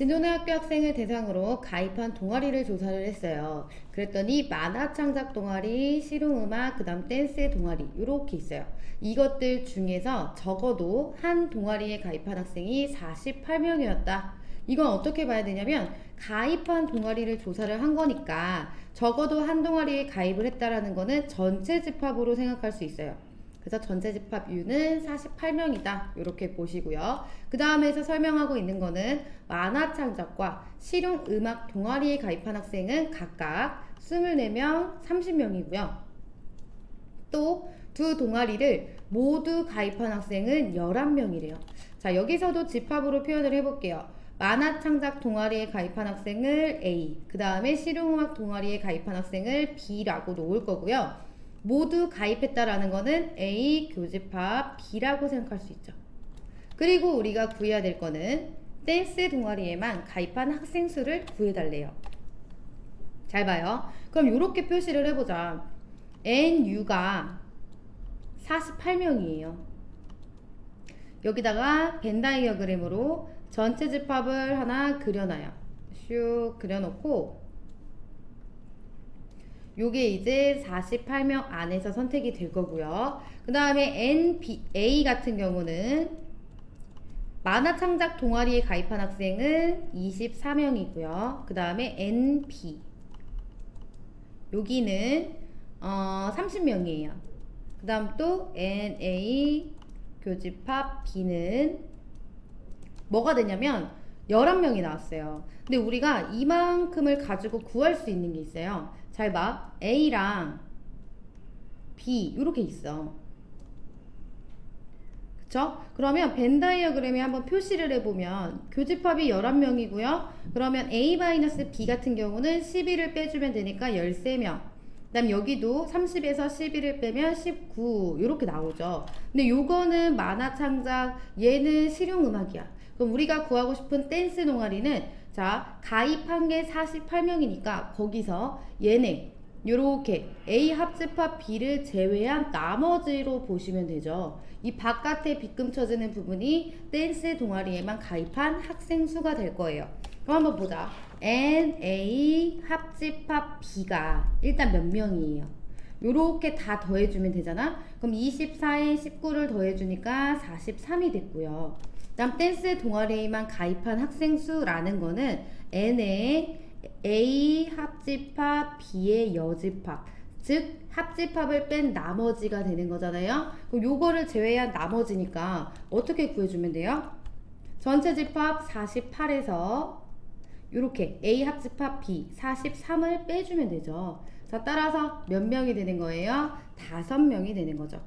진도내학교 학생을 대상으로 가입한 동아리를 조사를 했어요. 그랬더니 만화 창작 동아리, 실용음악, 그 다음 댄스 동아리 이렇게 있어요. 이것들 중에서 적어도 한 동아리에 가입한 학생이 48명이었다. 이건 어떻게 봐야 되냐면 가입한 동아리를 조사를 한 거니까 적어도 한 동아리에 가입을 했다라는 거는 전체 집합으로 생각할 수 있어요. 그래서 전체 집합유는 48명이다. 이렇게 보시고요. 그 다음에서 설명하고 있는 거는 만화 창작과 실용 음악 동아리에 가입한 학생은 각각 24명, 30명이고요. 또 두 동아리를 모두 가입한 학생은 11명이래요. 자, 여기서도 집합으로 표현을 해볼게요. 만화 창작 동아리에 가입한 학생을 A, 그 다음에 실용음악 동아리에 가입한 학생을 B라고 놓을 거고요. 모두 가입했다라는 거는 A 교집합 B라고 생각할 수 있죠. 그리고 우리가 구해야 될 거는 댄스 동아리에만 가입한 학생 수를 구해달래요. 잘 봐요. 그럼 이렇게 표시를 해보자. NU가 48명이에요. 여기다가 벤 다이어그램으로 전체 집합을 하나 그려놔요. 슉 그려놓고 요게 이제 48명 안에서 선택이 될 거고요. 그 다음에 NBA 같은 경우는 만화 창작 동아리에 가입한 학생은 24명이고요. 그 다음에 NB 여기는 어, 30명이에요. 그 다음 또 NA 교집합 B는 뭐가 되냐면 11명이 나왔어요. 근데 우리가 이만큼을 가지고 구할 수 있는 게 있어요. 잘 봐. A랑 B 이렇게 있어. 그쵸? 그러면 벤 다이어그램에 한번 표시를 해보면 교집합이 11명이고요. 그러면 A-B 같은 경우는 12를 빼주면 되니까 13명. 그 다음 여기도 30에서 11을 빼면 19 이렇게 나오죠. 근데 요거는 만화 창작 얘는 실용음악이야. 그럼 우리가 구하고 싶은 댄스 동아리는 자 가입한 게 48명이니까 거기서 얘네 요렇게 A 합집합 B를 제외한 나머지로 보시면 되죠. 이 바깥에 빗금 쳐지는 부분이 댄스 동아리에만 가입한 학생 수가 될 거예요. 그럼 한번 보자. N, A 합집합 B가 일단 몇 명이에요? 요렇게 다 더해주면 되잖아? 그럼 24에 19를 더해주니까 43이 됐고요. 다음 댄스 동아리에만 가입한 학생 수라는 거는 N의 A 합집합 B의 여집합 즉 합집합을 뺀 나머지가 되는 거잖아요. 그럼 요거를 제외한 나머지니까 어떻게 구해주면 돼요? 전체 집합 48에서 이렇게 A 합집합 B 43을 빼주면 되죠. 자 따라서 몇 명이 되는 거예요? 다섯 명이 되는 거죠.